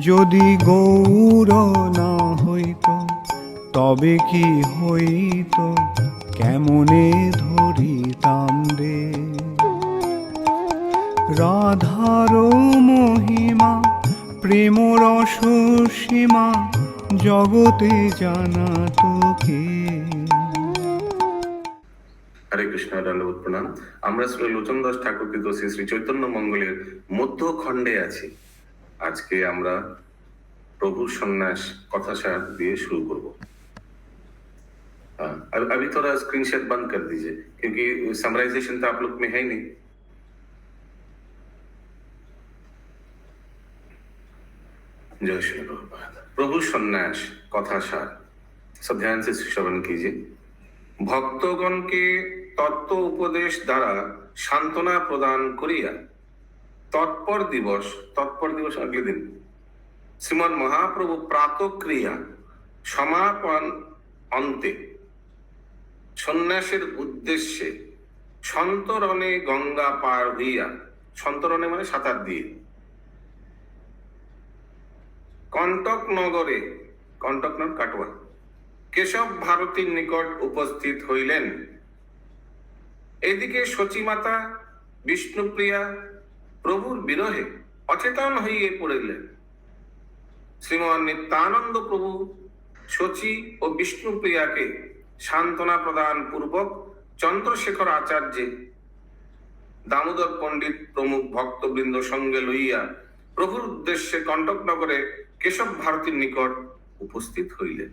যদি গৌর না হইত, তবে কি হইত? কেমনে ধরিতাম রে? রাধার মহিমা প্রেম রস সীমা জগতে জানা তো কে হরে কৃষ্ণ প্রণাম আমরা শ্রী লোচন দাস ঠাকুর কৃত শ্রী চৈতন্য মঙ্গলের মধ্য খণ্ডে আছি। আজকে আমরা প্রভুর সন্ন্যাস কথাসার দিয়ে शुरू করব हाँ, अब- अभी थोड़ा स्क्रीन शेयर बंद कर दीजिए क्योंकि समराइजेशन तो आप लोग में है ही नहीं जय श्री प्रभुपाद प्रभु सन्यास कथा सार सब ध्यान से श्रवण कीजिए ভক্তগণকে তত্ত্ব উপদেশ দ্বারা সান্ত্বনা প্রদান করিয়া তৎপর দিবস তৎপর দিবস আগলে দিন। শ্রীমন মহাপ্রভু প্রাতক্রিয়া সমাপন অন্তে। সন্ন্যাসের উদ্দেশ্যে সন্তরণে গঙ্গা পার হইয়া, সন্তরণে মানে সাঁতার দিয়ে। কণ্টক নগরে কণ্টক নগর কাটোয়া, কেশব ভারতীর নিকট উপস্থিত হইলেন। এদিকে সচিমাতা বিষ্ণুপ্রিয়া প্রভুর বিরহে অচেতন হইয়ে পড়িলেন শ্রীমান নিত্যানন্দ প্রভু সচি ও বিষ্ণুপ্রিয়াকে সান্ত্বনা প্রদান পূর্বক চন্দ্রশেখর আচার্যে দামোদর পণ্ডিত প্রমুখ ভক্তবৃন্দ সঙ্গে লইয়া প্রভুর উদ্দেশ্যে কণ্টকনগরে কেশব ভারতীর নিকট উপস্থিত হইলেন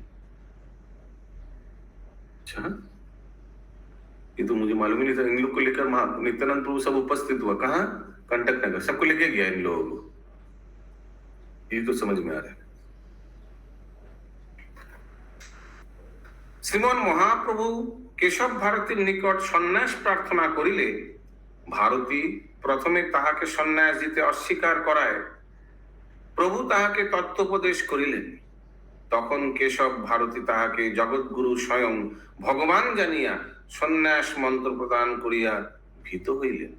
अच्छा ये तो मुझे मालूम ही नहीं था इन लोग को लेकर महा नित्यानंद प्रभु सब उपस्थित हुआ कहा कंटक नगर सबको लेके गया इन लोगों को ये तो समझ में आ रहा है শ্রীমন মহাপ্রভু কেশব ভারতীর নিকট সন্ন্যাস প্রার্থনা করিলে ভারতী প্রথমে তাহাকে সন্ন্যাস দিতে অস্বীকার করায় প্রভু তাহাকে তত্ত্বোপদেশ করিলেন তখন কেশব ভারতী তাহাকে জগৎগুরু স্বয়ং ভগবান জানিয়া সন্ন্যাস মন্ত্র প্রদান করিয়া ভীত হইলেন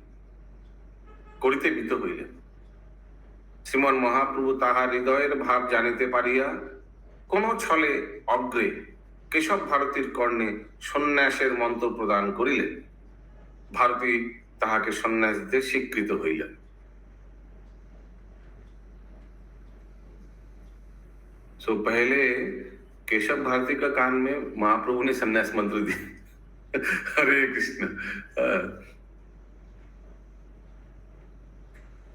করিতে ভীত হইলেন শ্রীমন মহাপ্রভু তাহার হৃদয়ের ভাব জানিতে পারিয়া কোন ছলে অগ্রে কেশব ভারতীর কর্ণে সন্ন্যাসের মন্ত্র প্রদান করিলেন ভারতী তাহাকে সন্ন্যাস দিতে স্বীকৃত হইলেন सो पहले केशव भारती का कान में महाप्रभु ने संन्यास मंत्र दिए हरे कृष्ण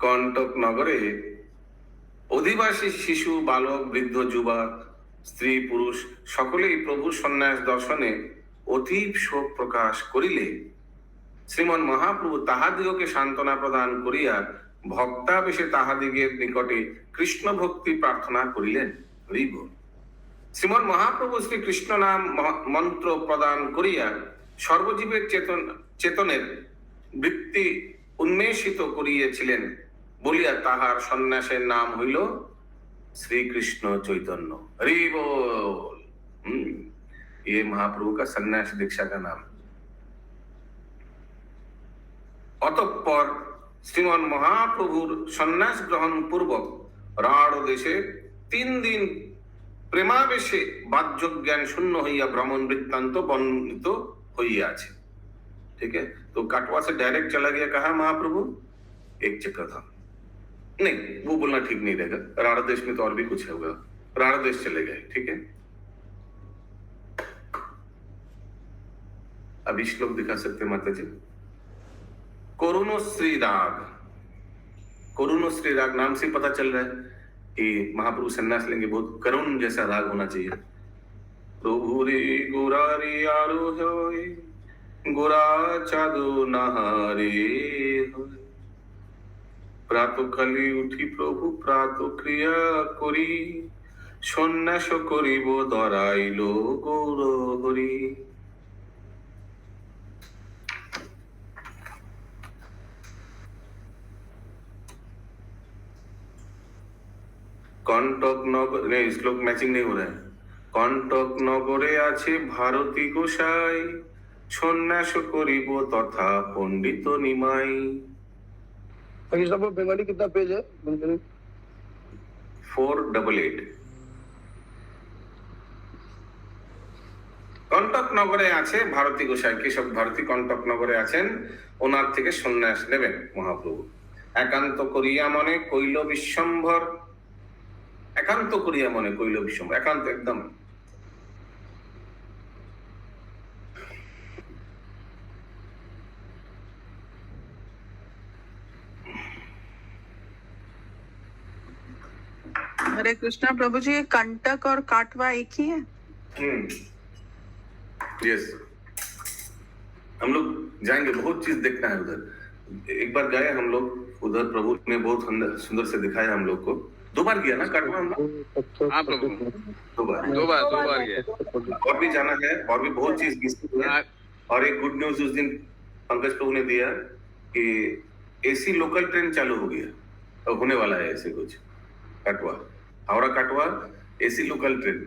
কণ্টক নগরে অধিবাসী শিশু, বালক, বৃদ্ধ, যুবক, স্ত্রী, পুরুষ সকলেই প্রভু সন্ন্যাস দর্শনে অতীব শোক প্রকাশ করিলে শ্রীমন মহাপ্রভু তাহাদিগকে সান্ত্বনা প্রদান করিয়া ভক্তাবেশে তাহাদিগের নিকটে কৃষ্ণ ভক্তি প্রার্থনা করিলেন হরি বল। শ্রীমন মহাপ্রভু শ্রী কৃষ্ণ নাম মন্ত্র প্রদান করিয়া সর্বজীবের চেতন, চেতনের বৃত্তি উন্মেষিত করিয়েছিলেন বলিয়া তাহার সন্ন্যাসের নাম হইল শ্রীকৃষ্ণ চৈতন্য হরি বল हम्म, ये महाप्रभु का सन्यास दीक्षा का नाम অতঃপর শ্রীমন মহাপ্রভুর সন্ন্যাস গ্রহণ পূর্বক রাঢ় দেশে তিন দিন প্রেমাবেশে বাহ্য জ্ঞান শূন্য হইয়া ভ্রমণ বৃত্তান্ত বর্ণিত হইয়াছে ठीक है तो काटवा से डायरेक्ट चला गया कहा महाप्रभु एक चक्कर था नहीं, वो बोलना ठीक नहीं रहेगा। राणा देश में तो और भी कुछ है होगा। राणा देश चले गए, ठीक है? अभी श्लोक दिखा सकते माता जी कोरोनो श्री राग कोरोनो श्री राग नाम से पता चल रहा है कि महापुरुष संन्यास लेंगे, बहुत करुण जैसा राग होना चाहिए। प्रभु रे आरोह गोरा चादो नहारे প্রাতকালে উঠি প্রভু প্রাত ক্রিয়া করি। সন্ন্যাস করিব, দরাইল গৌর হরি কন্টক নগরে শ্লোক ম্যাচিং নেই বোধ কন্টক নগরে আছে ভারতী গোসাই। সন্ন্যাস করিব তথা পণ্ডিত নিমাই। बाकी सब बेंगाली कितना पेज है Bengali four double eight contact নগরে আছে ভারতী গোসাই কেশব ভারতী কন্টক নগরে আছেন ওনার থেকে সন্ন্যাস নেবেন মহাপ্রভু একান্ত করিয়া মনে কৈল বিশ্বম্ভর একান্ত করিয়া মনে কৈল বিশ্বম্ভর একান্ত একদম हरे कृष्णा प्रभु जी कंटक और काटवा एक ही है? यस हम लोग जाएँगे बहुत चीज़ देखना है उधर। एक बार गए हम लोग उधर प्रभु ने बहुत सुंदर से दिखाया हम लोग को। दो बार गया ना काटवा हम लोग? हाँ प्रभु। दो बार। दो बार दो बार गए। और भी जाना है और भी बहुत चीज़ मिस और एक गुड न्यूज़ उस दिन पंकज प्रभु ने दिया कि एसी लोकल ट्रेन चालू हो गया। अब होने वाला है ऐसे कुछ Katwa. हावड़ा कटवा एसी लोकल ट्रेन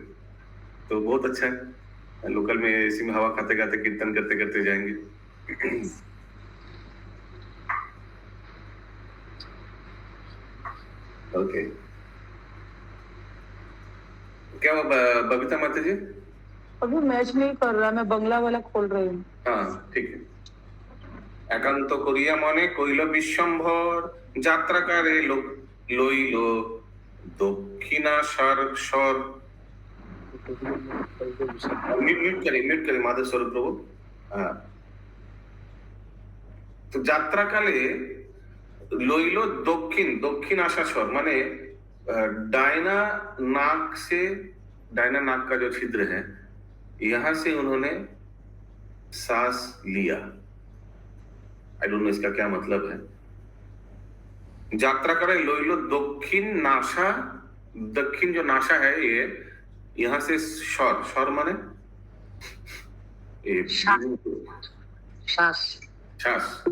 तो बहुत अच्छा है लोकल में एसी में हवा खाते खाते कीर्तन करते करते जाएंगे ओके क्या हुआ, ब- बबीता माता जी अभी मैच नहीं कर रहा मैं बंगला वाला खोल रही हूँ হ্যাঁ ঠিক একান্ত করিয়া মনে কইল বিশ্বম্ভর যাত্রাকারে লোক লইল দক্ষিণাসার স্বর म्यूट म्यूट करिए म्यूट करिए माधव स्वरूप प्रभु हाँ তো যাত্রাকালে লইল দক্ষিণ দক্ষিণ आशा स्वर माने अ, डायना नाक से डायना नाक का जो छिद्र है यहां से उन्होंने सांस लिया आई डोंट नो इसका क्या मतलब है यात्रा करे लोइलो दक्षिण नाशा दक्षिण जो नाशा है ये यहाँ से स्वर स्वर माने? ये श्वास श्वास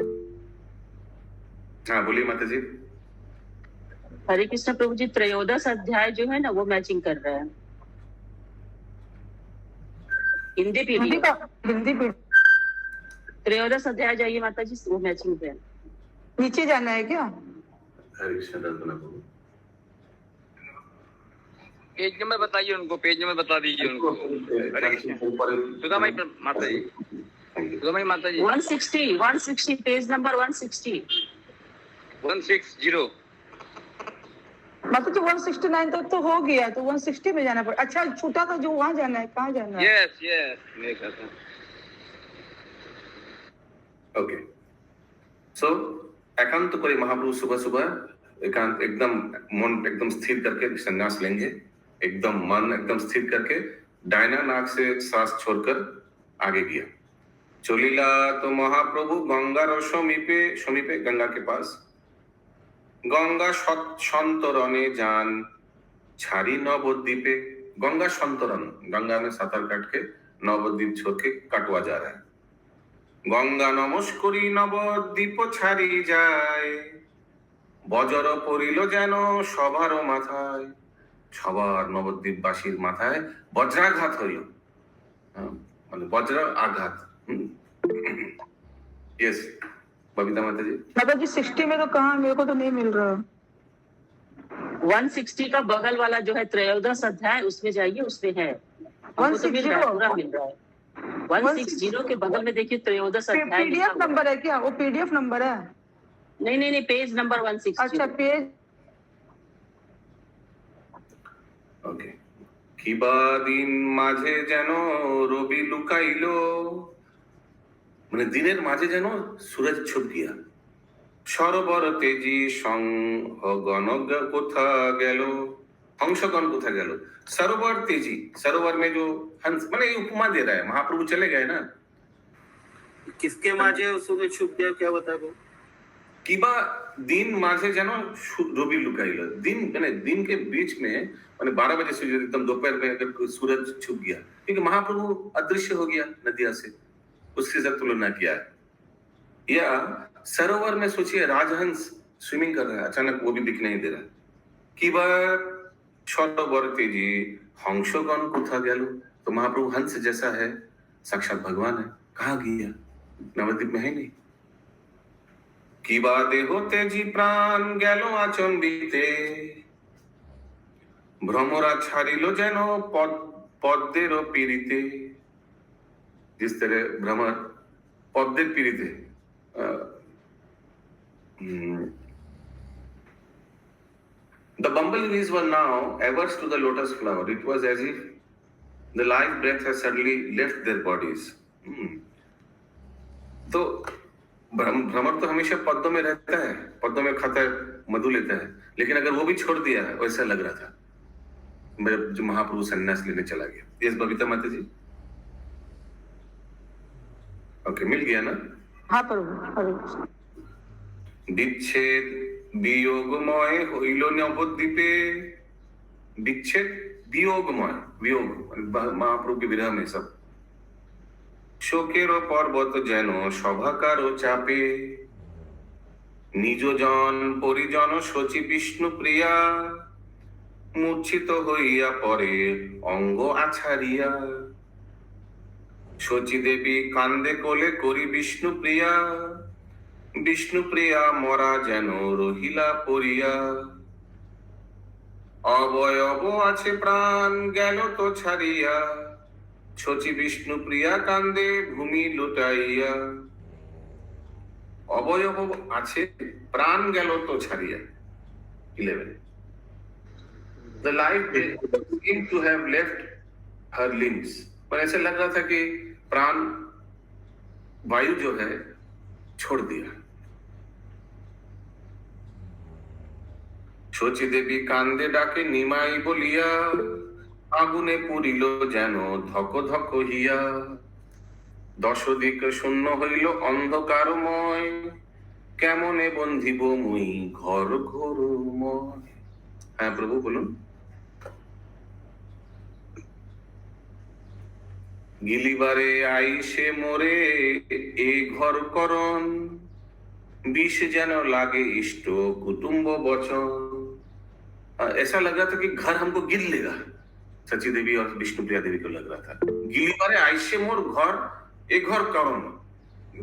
हाँ बोलिए माता जी हरे कृष्ण प्रभु जी त्रयोदश अध्याय जो है ना वो मैचिंग कर रहा है। हिंदी हिंदी पीढ़ी का हिंदी पीढ़ी। त्रयोदश अध्याय जाइए माता जी वो मैचिंग पे नीचे जाना है क्या? हरे कृष्ण रघुनाथ प्रभु पेज नंबर बताइए उनको पेज नंबर बता दीजिए उनको। हरे कृष्ण सुधा माई माता जी। सुधा माई माता ji. 160 160 page number 160 one six zero मतलब तो 169 तक तो हो गया तो 160 में जाना पड़ा। अच्छा छूटा था जो वहाँ जाना है कहाँ जाना है? यस यस ख्याल से ओके सो एकांत करे महाप्रभु सुबह सुबह एकांत एकदम मन एकदम स्थिर करके संन्यास लेंगे एकदम मन एकदम स्थिर करके डायना नाक से सांस छोड़कर आगे गया चलिला तो महाप्रभु गंगार समीपे समीपे गंगा के पास गंगा सत- सन्तरणे जान छाड़ी नवद्वीपे गंगा संतरण गंगा में सातार काट के नवद्वीप छोड़ के कटवा जा रहा है গঙ্গা নমস্করি নবদ্বীপ ছাড়ি যায় বজর পড়িল যেন সবার মাথায় সবার নবদ্বীপবাসীর মাথায় বজ্রাঘাত হইল হ্যাঁ, মানে বজ্র আঘাত यस बबीता माता जी मतलब जी 60 में तो कहाँ मेरे को तो नहीं मिल रहा 160 का बगल वाला जो है त्रयोदश अध्याय उसमें जाइए उसमें है हमको तो मिल रहा है 160? पूरा मिल रहा है 160 के बगल में देखिए त्रयोदश अध्याय लिखा पीडीएफ हुआ है। नंबर है क्या वो पीडीएफ नंबर है नहीं नहीं नहीं पेज नंबर 160 अच्छा पेज ওকে কিবা দিন মাঝে যেন রবি লুকাইলো মানে দিনের মাঝে যেন সুরজ ছুপ গিয়া সরোবর তেজি গণ কোথা গেল हंसगण कोथा गया सरोवर तेजी सरोवर में जो हंस मैंने ये उपमा दे रहा है महाप्रभु चले गए ना किसके माझे उसने छुप गया क्या बता दो কিবা দিন মাঝে যেন সু- রবি लुकाइल दिन मैंने दिन के बीच में मैंने बारह बजे से एकदम दोपहर में अगर कोई सूरज छुप गया क्योंकि महाप्रभु अदृश्य हो गया नदिया से उसके साथ तुलना किया है या सरोवर में सोचिए राजहंस स्विमिंग कर रहा है अचानक वो भी दिख नहीं दे रहा কিবা सरोवर तेजी हंसगण कोथा गया तो महाप्रभु हंस जैसा है साक्षात भगवान है कहाँ गया नवद्वीप में है नहीं কিবা দেহ তেজি প্রাণ গেল আচম্বিতে ভ্রমরা ছাড়িল যেন পদ পদ্মের পীড়িতে जिस तरह भ्रमर পদ্মের পীড়িতে আহ, উম, The bumblebees were now averse to the lotus flower. It was as if the life breath has suddenly left their bodies. Hmm. तो भ्रम- भ्रमर तो हमेशा पद्म में रहता है पद्म में खाता है मधु लेता है लेकिन अगर वो भी छोड़ दिया है वैसा लग रहा था मेरा जो महाप्रभु संन्यास लेने चला गया यस बबीता माता जी ओके मिल गया ना हाँ प्रभु हरे कृष्ण বিচ্ছেদ বিয়োগময় হইল নবদ্বীপে বিচ্ছেদ বিয়োগময় বিয়োগ মানে বা- মহাপ্রভু के विरह में सब শোকের পর্বত যেন সভাকার ও চাপে। নিজজন পরিজন সচি বিষ্ণু প্রিয়া, মূর্ছিত হইয়া পরে অঙ্গ আছাড়িয়া। শচী দেবী কান্দে কোলে করি বিষ্ণু প্রিয়া বিষ্ণুপ্রিয়া মরা যেন রহিলা পরিয়া অবয়ব আছে প্রাণ গেল তো ছাড়িয়া। শচী বিষ্ণুপ্রিয়া কান্দে ভূমি লুটাইয়া অবয়ব আছে প্রাণ গেল তো ছাড়িয়া eleven The life seemed to have left her limbs. पर ऐसे लग रहा था कि प्राण वायु जो है छोड़ दिया শচী দেবী কান্দে ডাকে নিমাই বলিয়া আগুনে পুরিল যেন ধক ধক হিয়া দশ দিক শূন্য হইল অন্ধকারময় কেমনে বন্ধিব মুই ঘর ঘোরময় হ্যাঁ প্রভু বলুন গিলিবারে আইসে মোরে এ ঘর করন विष जन लागे इष्ट कुटुंब वचन आ, ऐसा लग रहा था कि घर हमको गिर लेगा सची देवी और विष्णु प्रिया देवी को लग रहा था गिली बारे आइसे मोर घर ए घर করণ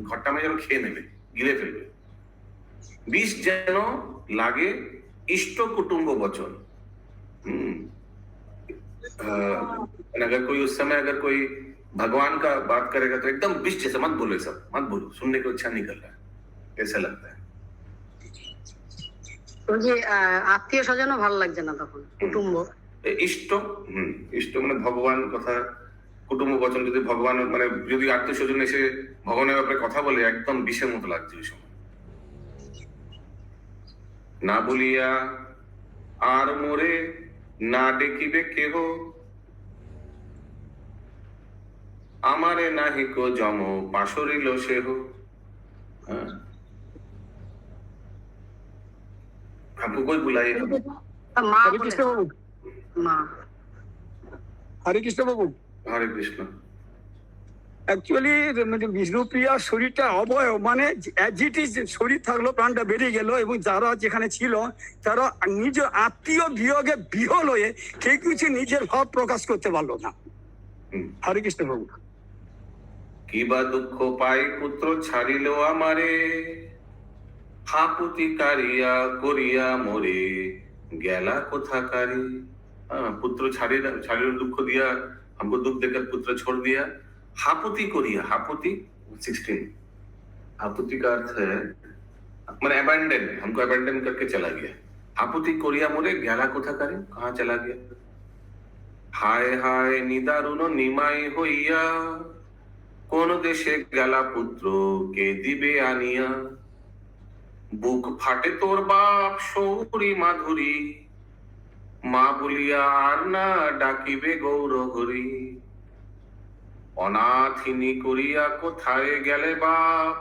ঘরটা আমি যেন খেয়ে নেবে গিলে ফেলবে বিষ যেন লাগে इष्ट कुटुंब वचन हम्म आ, अगर कोई उस समय अगर कोई भगवान का बात करेगा तो एकदम विष जैसे मत बोलो ये सब मत बोलो सुनने को अच्छा नहीं कर रहा है कैसा लगता है ওই যে আত্মীয় স্বজনও ভালো লাগছে না তখন কুটুম্ব এ ইষ্ট হম। ইষ্ট মানে ভগবান কথা কুটুম্ব বচন যদি ভগবান মানে যদি আত্মীয় স্বজন এসে ভগবানের ব্যাপারে কথা বলে একদম বিষের মতো লাগছে ওই সময়। না বলিয়া আর মোরে না ডেকিবে কেহ? আমারে নাহিক জম পাশরিল সেহ। হ্যাঁ? আপু কই বুলাই মা হরে কৃষ্ণ বাবু। হরে কৃষ্ণ। অ্যাকচুয়ালি মানে শরীরটা অবয়ব মানে শরীর থাকল প্রাণটা বেরিয়ে গেল এবং যারা যেখানে ছিল তারা নিজ আত্মীয় বিয়োগে বিহল হয়ে কেউ কিছু নিজের ভাব প্রকাশ করতে পারল না। হরে কৃষ্ণ প্রভু কিবা দুঃখ পাই পুত্র ছাড়িল আমারে? হাপুতি কারিয়া করিয়া মরে গেলা কোথাকারী? पुत्र छाड़िल छाड़िल दुख दिया हमको दुख देकर पुत्र छोड़ दिया हापुति करिया हापुति सिक्सटीन हापुति का अर्थ है मैंने अबैंडन हमको अबैंडन करके चला गया हापुति कोरिया मोरे गैला कोथा करे कहाँ चला गया হায় হায় নিদারুণ নিমাই হইয়া কোন দেশে গেলা পুত্র কে দিবে আনিয়া বুক ফাটে তোর বাপ সৌরি মাধুরী মা বলিয়া আর না ডাকিবে গৌর হরি অনাথিনী করিয়া কোথায় গেলে বাপ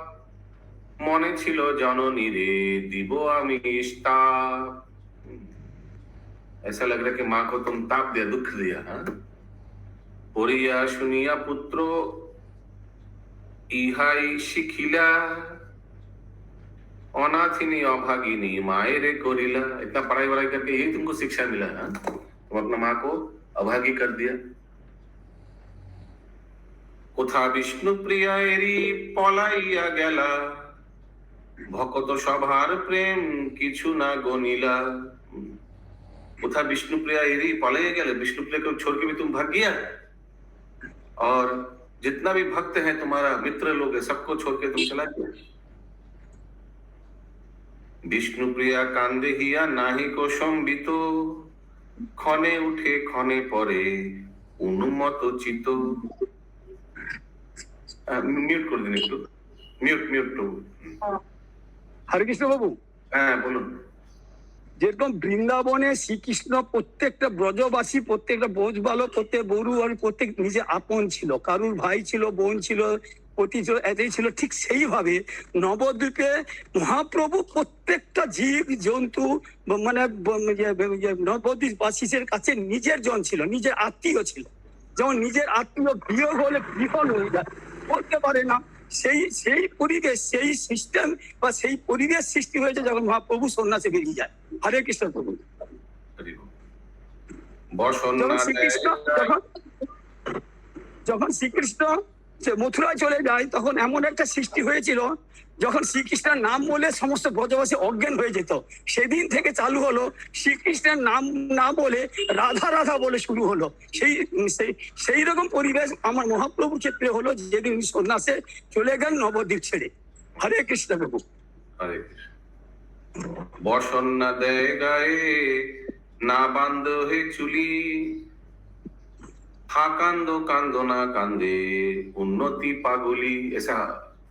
মনে ছিল জননী রে দিব আমি ইস্তাপ ऐसा लग रहा है कि माँ को तुम ताप दिया दुख दिया हाँ? পড়িয়া শুনিয়া পুত্র ইহাই শিখিলা अनाथिनी अभागिनी मायरे कोरिला इतना पढ़ाई वढ़ाई करके यही तुमको शिक्षा मिला है तुम अपना माँ को अभागी कर दिया কোথা বিষ্ণু প্রিয়া এরি পলাইয়া গেলা ভকত সভার প্রেম কিছু না গনিলা वो था विष्णु प्रिया यदि पाले गया विष्णु प्रिया को छोड़ के भी तुम भाग गया और जितना भी भक्त है तुम्हारा मित्र लोग है सबको छोड़ के तुम चला गया বিষ্ণু প্রিয়া কান্দে হিয়া নাহি কোশম্বিত। ক্ষণে উঠে ক্ষণে পরে অনুমত চিত মিউট করে দিন একটু। মিউট মিউট প্রভু। হরে কৃষ্ণ বাবু হ্যাঁ বলুন। যেরকম বৃন্দাবনে শ্রীকৃষ্ণ প্রত্যেকটা ব্রজবাসী প্রত্যেকটা বোঝ ভালো প্রত্যেক বরু আর প্রত্যেক নিজে আপন ছিল কারুর ভাই ছিল বোন ছিল ছিল এতেই ছিল ঠিক সেইভাবে নবদ্বীপে মহাপ্রভু প্রত্যেকটা জীব জন্তু মানে ইয়ে নবদ্বীপবাসীদের কাছে নিজের জন ছিল নিজের আত্মীয় ছিল। যেমন নিজের আত্মীয় বিয়োগ হলে বিহল হয়ে যায়। করতে পারে না। সেই সেই পরিবেশ সেই সিস্টেম বা সেই পরিবেশ সৃষ্টি হয়েছে যখন মহাপ্রভু সন্ন্যাসে বেরিয়ে যায়। হরে কৃষ্ণ প্রভু। যখন শ্রীকৃষ্ণ যখন যখন শ্রীকৃষ্ণ সে মথুরায় চলে যায়, তখন এমন একটা সৃষ্টি হয়েছিল, যখন শ্রীকৃষ্ণের নাম বলে সমস্ত ব্রজবাসী অজ্ঞান হয়ে যেত। সেদিন থেকে চালু হলো, শ্রীকৃষ্ণের নাম না বলে রাধা রাধা বলে শুরু হলো। সেই সেই রকম পরিবেশ আমার মহাপ্রভুর ক্ষেত্রে হলো, যেদিন সন্ন্যাসে চলে গেল নবদ্বীপ ছেড়ে। হরে কৃষ্ণ প্রভু। হরে কৃষ্ণ। বসন না দেয় গায়ে, না বান্ধ হে চুলি হা কান্দো कांदो ना कांदे उन्नति पागोली ऐसा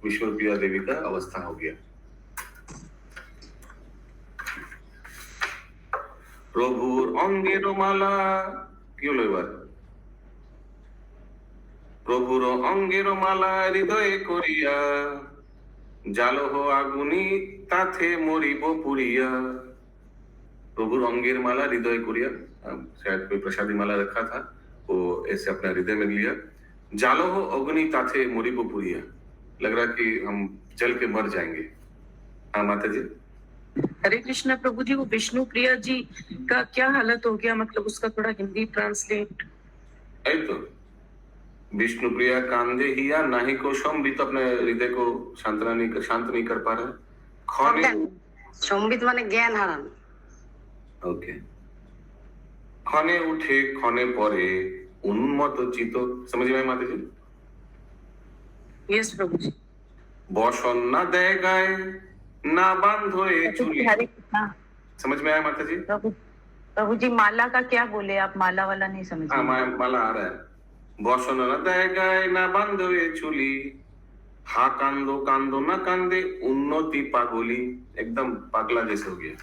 विष्णु प्रिया देवी का अवस्था हो गया প্রভুর অঙ্গের মালা কি হলো এবার প্রভুর অঙ্গের মালা হৃদয়ে করিয়া জালহ আগুনি তাথে মরিব पुरिया प्रभु अंगेर माला हृदय कुरिया अम, शायद कोई प्रसादी माला रखा था वो ऐसे अपना हृदय में लिया। जालो हो अग्नि ताथे मोरी को पुरिया लग रहा कि हम जल के मर जाएँगे। हाँ माता जी हरे कृष्णा प्रभु जी वो विष्णु प्रिया जी का क्या हालत हो गया? मतलब उसका थोड़ा हिंदी ट्रांसलेट तो विष्णु प्रिया कांदे हिया नाही को तो अपने हृदय को शांत नहीं कर शांत नहीं कर पा रहा। है संबित माने ज्ञान हरण। Okay okay. ক্ষণে উঠে ক্ষণে পরে উন্মত চিত समझ में आई माता जी यस प्रभु जी বসন না দেয় গায়ে না বান্ধ হয়ে চুলি हरे कृष्णा समझ में आया माता जी प्रभु प्रभु जी माला का क्या बोले आप माला वाला नहीं समझ हाँ माया माला आ रहा है বসন না দেয় গায়ে না বান্ধ হয়ে চুলি হা কান্দো কান্দো না কান্দে উন্নতি পাগলি एकदम पागला जैसे हो गया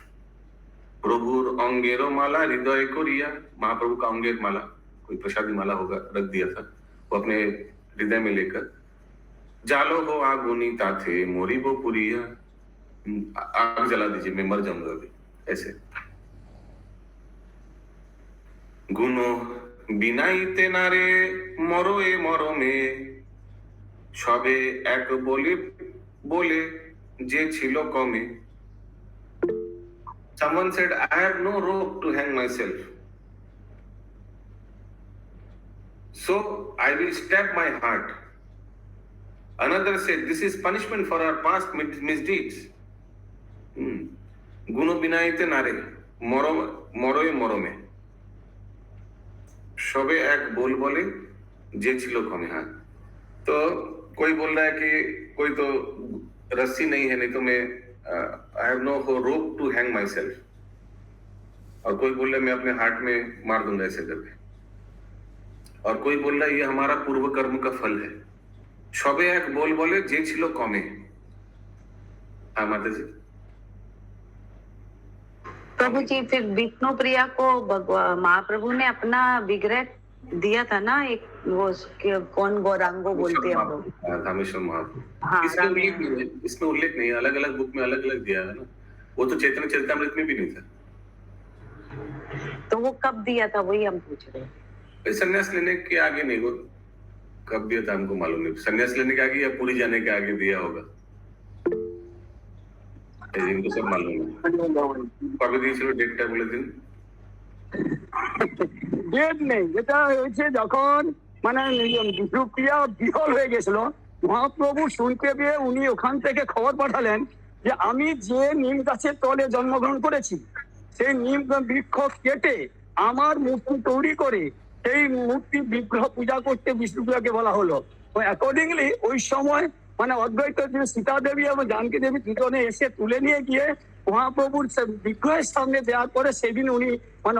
प्रभुर अंगेरो माला हृदय कोरिया महाप्रभु का अंगेर माला कोई प्रसादी माला होगा रख दिया था वो अपने हृदय में लेकर जालो हो आगुनी ताथे मोरी वो पुरिया हम्म, आ- आग जला दीजिए मैं मर जाऊंगा अभी ऐसे গুণ বিনাইতে নারে মরয়ে মরমে সবে এক বলে বলে যে ছিল কমে someone said i have no rope to hang myself so i will stab my heart another said this is punishment for our past mis- misdeeds Hmm. গুণ বিনাইতে নারে মরম মরয়ে মরমে सबे एक बोल बोले जे छिलो कमे हाँ तो कोई बोल रहा है कि कोई तो रस्सी नहीं है नहीं तो मैं I have no rope to hang myself और कोई बोल रहा है, मैं अपने हार्ट में मार दूँगा ऐसे करके. और कोई बोल रहा है, ये हमारा पूर्व कर्म का फल है. सबे एक बोल बोले जे छिलो कमे हाँ माता जी प्रभु जी, फिर विष्णु प्रिया को भगवा- महाप्रभु ने अपना विग्रह दिया था ना एक वो कौन गौरांगो बोलते हैं लोग रामेश्वर महाप्रभु इसमें उल्लेख नहीं अलग अलग बुक में अलग अलग दिया है ना। वो तो चैतन्य चरितमृत में भी नहीं था। तो वो कब दिया था वही हम पूछ रहे हैं। संन्यास लेने के आगे नहीं वो कब दिया था हमको मालूम नहीं। संन्यास लेने के आगे या पूरी जाने के आगे दिया होगा? इनको सब मालूम है। कभी दिन चलो डेट बोले दिन। ডেট নেই। যেটা হয়েছে যখন মানে বিষ্ণুপ্রিয়া বিহল হয়ে গেছিল, মহাপ্রভু শুনতে পেয়ে উনি ওখান থেকে খবর পাঠালেন যে আমি যে নিম গাছের তলে জন্মগ্রহণ করেছি, সেই নিম বৃক্ষ কেটে আমার মূর্তি তৈরি করে সেই মূর্তি বিগ্রহ পূজা করতে বিষ্ণুপ্রিয়াকে বলা হলো। অ্যাকর্ডিংলি ওই সময় মানে অদ্বৈত সীতা দেবী এবং জানকী দেবী দুজনে এসে তুলে নিয়ে গিয়ে মহাপ্রভুর বিগ্রহের সামনে দেওয়ার পরে সেদিন উনি মানে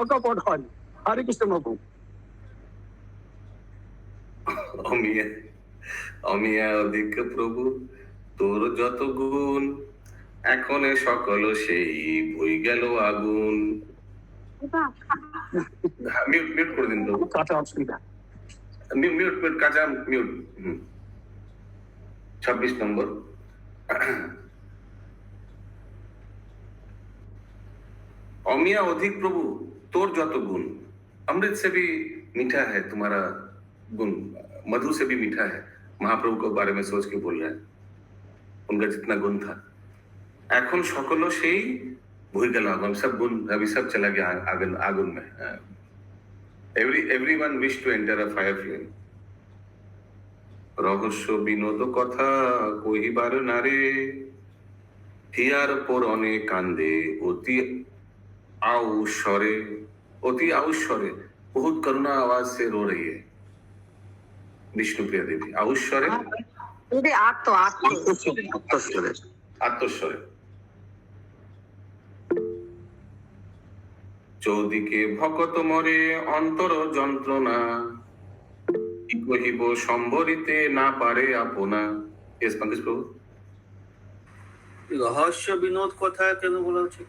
অকপট হন। Hare Krishna Mahaprabhu. অমিয়া অমিয়া অধিক প্রভু তোর যত গুণ এখন সকল সেই বই গেল আগুন। হ্যাঁ, মিউট মিউট করে দিন মিউট মিউট কাঁচা মিউট ছাব্বিশ নম্বর। অমিয়া অধিক প্রভু তোর যত গুণ। अमृत से भी मीठा है तुम्हारा गुण मधु से भी मीठा है महाप्रभु के बारे में सोच के बोल रहा है उनका जितना गुण था এখন সকল সেই ভুই গেল আগুন সব গুণ अभी सब चला गया आगन आगुन में every everyone wish to enter a fire flame রহস্য বিনোদ কথা কহিবার নারে হিয়ার পরনে কান্দে অতি आउश्वरे অতি আউশ্বরে বহুত করুণা আওয়াজ সে রো রই है বিষ্ণুপ্রিয়া দেবী আউশ্বরে আত্মস্বরে। চৌদিকে ভকত মরে অন্তর যন্ত্রণা। কহিব সম্বরিতে না পারে আপনা। এস পঙ্কজ প্রভু। রহস্য বিনোদ কথা কেন বলা উচিত?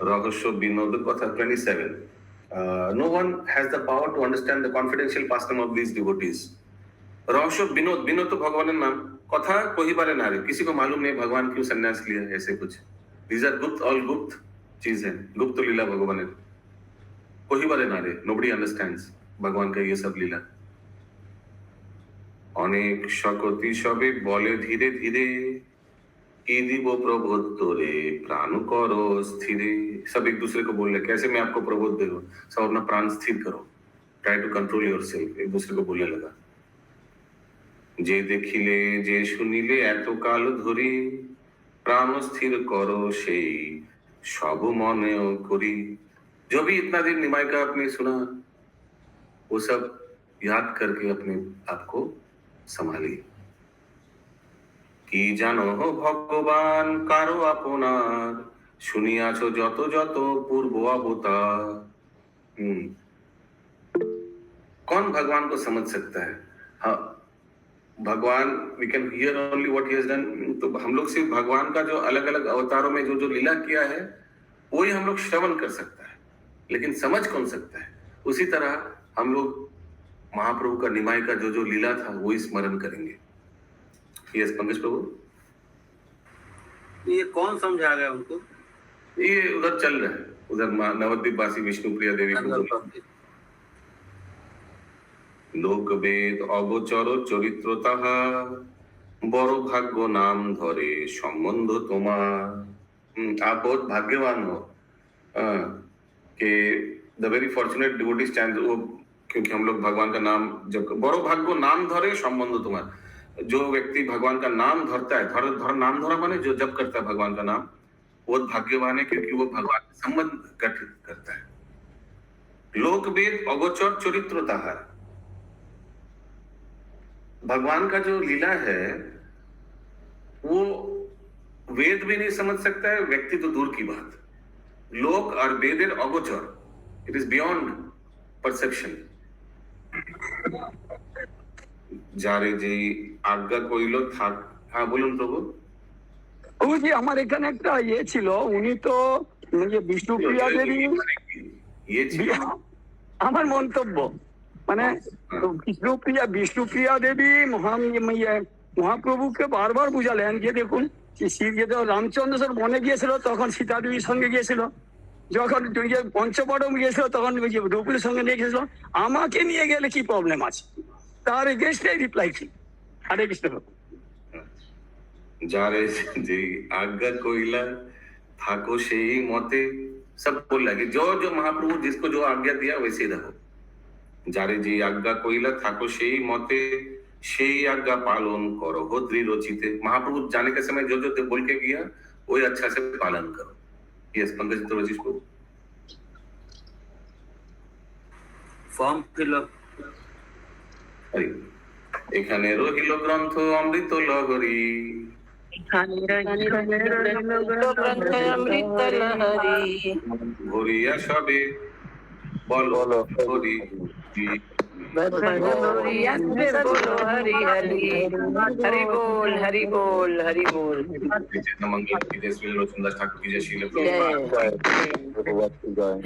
রহস্য বিনোদ কথা 27 uh, no one has the power to understand the confidential pastime of these devotees रहस्य विनोद विनोद तो भगवान नाम कथा कोई बारे ना रे किसी को मालूम नहीं भगवान क्यों संन्यास लिया ऐसे कुछ दीज आर गुप्त ऑल गुप्त चीज है गुप्त लीला भगवान है कोई बारे ना रे नोबडी अंडरस्टैंड्स भगवान का ये सब लीला অনেক শকতি সবে বলে ধীরে ধীরে কি দিব প্রবোধ তোরে प्राण करो स्थिरे सब एक दूसरे को बोल रहे कैसे मैं आपको प्रबोध दे सब अपना प्राण स्थिर करो try to control yourself एक दूसरे को बोलने लगा যে দেখিলে যে শুনিলে এত কাল ধরি প্রাণ স্থির করো সেই সব মনেও করি जो भी इतना दिन निमाय का आपने सुना वो सब याद करके अपने आप को संभालिए কি জানো ভগবান কারো আপনার শুনিয়াছ যত যত পূর্ব অবতার हम्म कौन भगवान को समझ सकता है हाँ भगवान we can hear only what he has done तो हम लोग सिर्फ भगवान का जो अलग अलग अवतारों में जो जो लीला किया है वही हम लोग श्रवण कर सकता है लेकिन समझ कौन सकता है उसी तरह हम लोग महाप्रभु का निमाय का जो जो लीला था वही स्मरण करेंगे यस पंकज प्रभु ये कौन समझाएगा उनको ये उधर चल रहा है उधर मा- नवद्वीप वासी विष्णु प्रिया देवी प्रभु লোক বেদ অগোচর চরিত্র তাহার বড় ভাগ্য नाम ধরে সম্বন্ধ তোমার हम्म, आप बहुत भाग्यवान हो हाँ, कि the very fortunate devotee stand वो क्योंकि हम लोग भगवान का नाम जब बड़ो भाग्य नाम धरे संबंध तुम्हार जो व्यक्ति भगवान का नाम धरता है, धर धर, नाम धरा माने जो जब करता है भगवान का नाम, वो भाग्यवान है क्योंकि वो भगवान से संबंध गठित करता है। लोक वेद अगोचर चरित्र ताहार भगवान का जो लीला है, वो वेद भी नहीं समझ सकता है, व्यक्ति तो दूर की बात। लोक और वेदेर अगोचर इट इज़ बियॉन्ड परसेप्शन যারে যে আজ্ঞা কইল থাক। হ্যাঁ বলুন প্রভু। প্রভুজি আমার এখানে একটা ইয়ে ছিল উনি তো বিষ্ণুপ্রিয়া দেবী ইয়ে ছিল? আমার মন্তব্য। মানে বিষ্ণুপ্রিয়া বিষ্ণুপ্রিয়া দেবী ইয়ে, মহাপ্রভুকে বারবার বুঝালেন যে দেখুন শ্রী- যে রামচন্দ্র স্যার বনে গিয়েছিল তখন সীতা দেবীর সঙ্গে গিয়েছিল। যখন ওই পঞ্চপটম গিয়েছিল তখন ওই রঘুলের সঙ্গে নিয়ে গেছিল আমাকে নিয়ে গেলে কি প্রবলেম আছে? তার এগেনস্টে রিপ্লাই কি হরে কৃষ্ণ যারে যে आज्ञा कोइला থাকো সেই মতে सब बोल लगे जो जो महाप्रभु जिसको जो आज्ञा दिया वैसे रहो যারে যে আজ্ঞা কইলা থাকো সেই মতে সেই आज्ञा पालन करो हो दृढ़ चिते महाप्रभु जाने के समय जो जो बोल के गया वही अच्छा से पालन करो यस पंकज तुलसी को फॉर्म फिलअप হরি এখানে রহিল গ্রন্থ অমৃত লহরী। ভরিয়া সবে বল হরি হরি। বল হরি বল হরি বল ঠাকুর জয়।